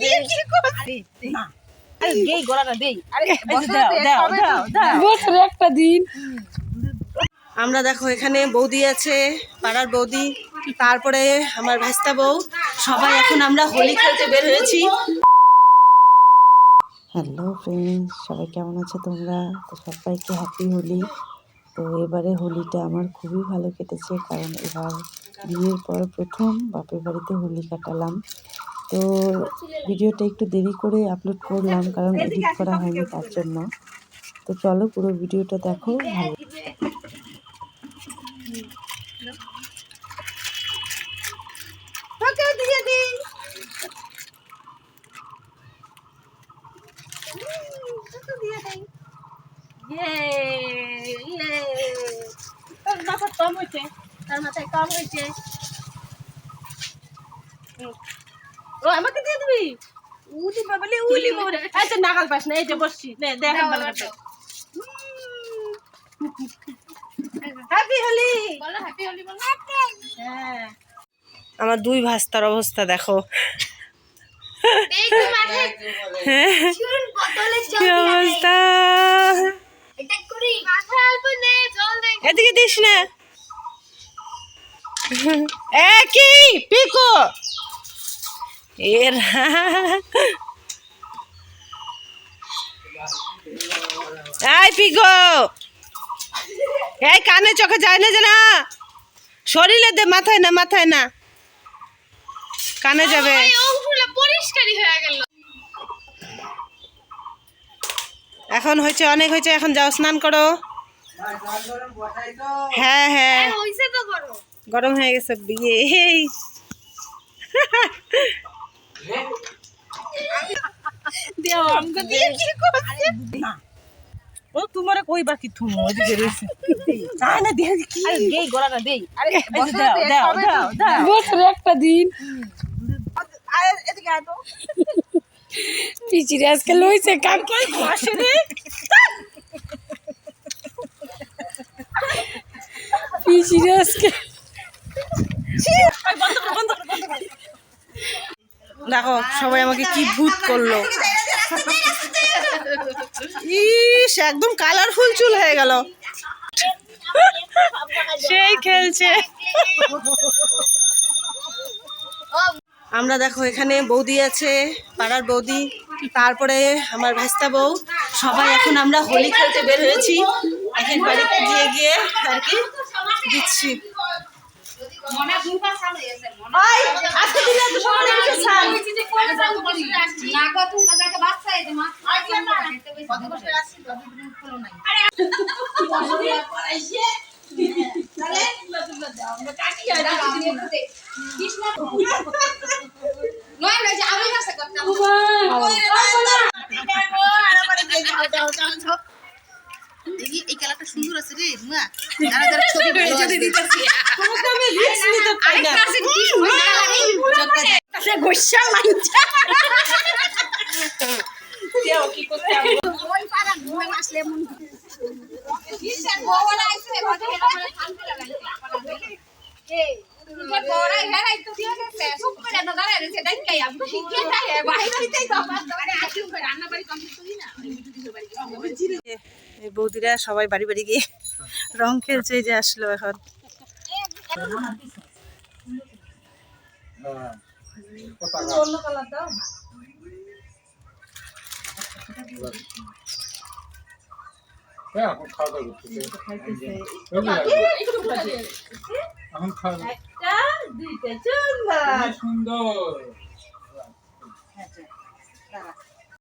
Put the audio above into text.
দিয়ে কি করছিস? আরে গলাটা দেই। আরে দাও দাও দাও দাও। বছরে একটা দিন। আমরা দেখো এখানে বৌদি আছে পাড়ার বৌদি তারপরে আমার ভাস্তা বউ। সবাই এখন আমরা হোলি খেলতে বের হয়েছি। হ্যালো ফ্রেন্ডস সবাই কেমন আছো তোমরা? তো সবাইকে হ্যাপি হোলি। তো এবারে হোলিটা আমার খুবই ভালো কেটেছে কারণ এবার বিয়ের পর প্রথম বাপের বাড়িতে হোলি কাটালাম। তো ভিডিওটা একটু দেরি করে আপলোড করলাম কারণ এডিট করা হয়নি তার জন্য। তো চলো পুরো ভিডিওটা দেখো ভালো। ওকে দিয়ে দিই। তোর মাথা কম হয়েছে তার মাথায় কম হয়েছে। ও আমাকে দিয়ে দিবি? উলি বাবলি উলি মোরে আচ্ছা নাগাল পাস না এই যে বসছি। নে দেখেন ভালো করে হ্যাপি হোলি বলো হ্যাপি হোলি বলো। হ্যাঁ। আমার দুই ভাস্তার অবস্থা দেখো। অবস্থা? এদিকে দিস না। এ কি? পিকো! এর এই পিকো এই কানে চোখে যায় না যে না। শরীরে দে মাথায় না মাথায় না। কানে যাবে। পরিষ্কারই হয়ে গেল। এখন হয়েছে অনেক হয়েছে এখন যাও স্নান করো। হ্যাঁ হ্যাঁ। করো গরম হয়ে গেছে বিয়ে। ও তোমারে কইবার কি তুমি ওদিকে রইছে না না দেই কি? আরে দেই গলাটা দেই। আরে দাও দাও দাও দাও। বছরে একটা দিন। আরে এদিকে আয় তো। পিচিরে আজকে লইছে কাকি? আসলে পিচিরে আজকে দেখো, সবাই আমাকে কি ভূত করল। ইস, একদম কালারফুল চুল হয়ে গেল। সেই খেলছে। আমরা দেখো, এখানে বৌদি আছে, পাড়ার বৌদি, তারপরে আমার ভাস্তা বউ। সবাই এখন আমরা হোলি খেলতে বের হয়েছি। এখন বাড়িতে গিয়ে গিয়ে আর কি দিচ্ছি। আজকে দিনে তো সকালে কিছু ছাড়। এই খেলাটা সুন্দর আছে রে মা। যারা যারা ছবি যদি দিতেছি। তোমাকে আমি risk নিতে পারি না। সে গোসা মাইজা। ওই পাড়া ঘুমে আসলে মন এই বৌদিরা সবাই বাড়ি বাড়ি গিয়ে রং খেলছে যে আসলো এখন। হ্যাঁ এখন খাওয়া দাওয়া করতেছে। এখন খাওয়া দাওয়া দুইটা সুন্দর সুন্দর।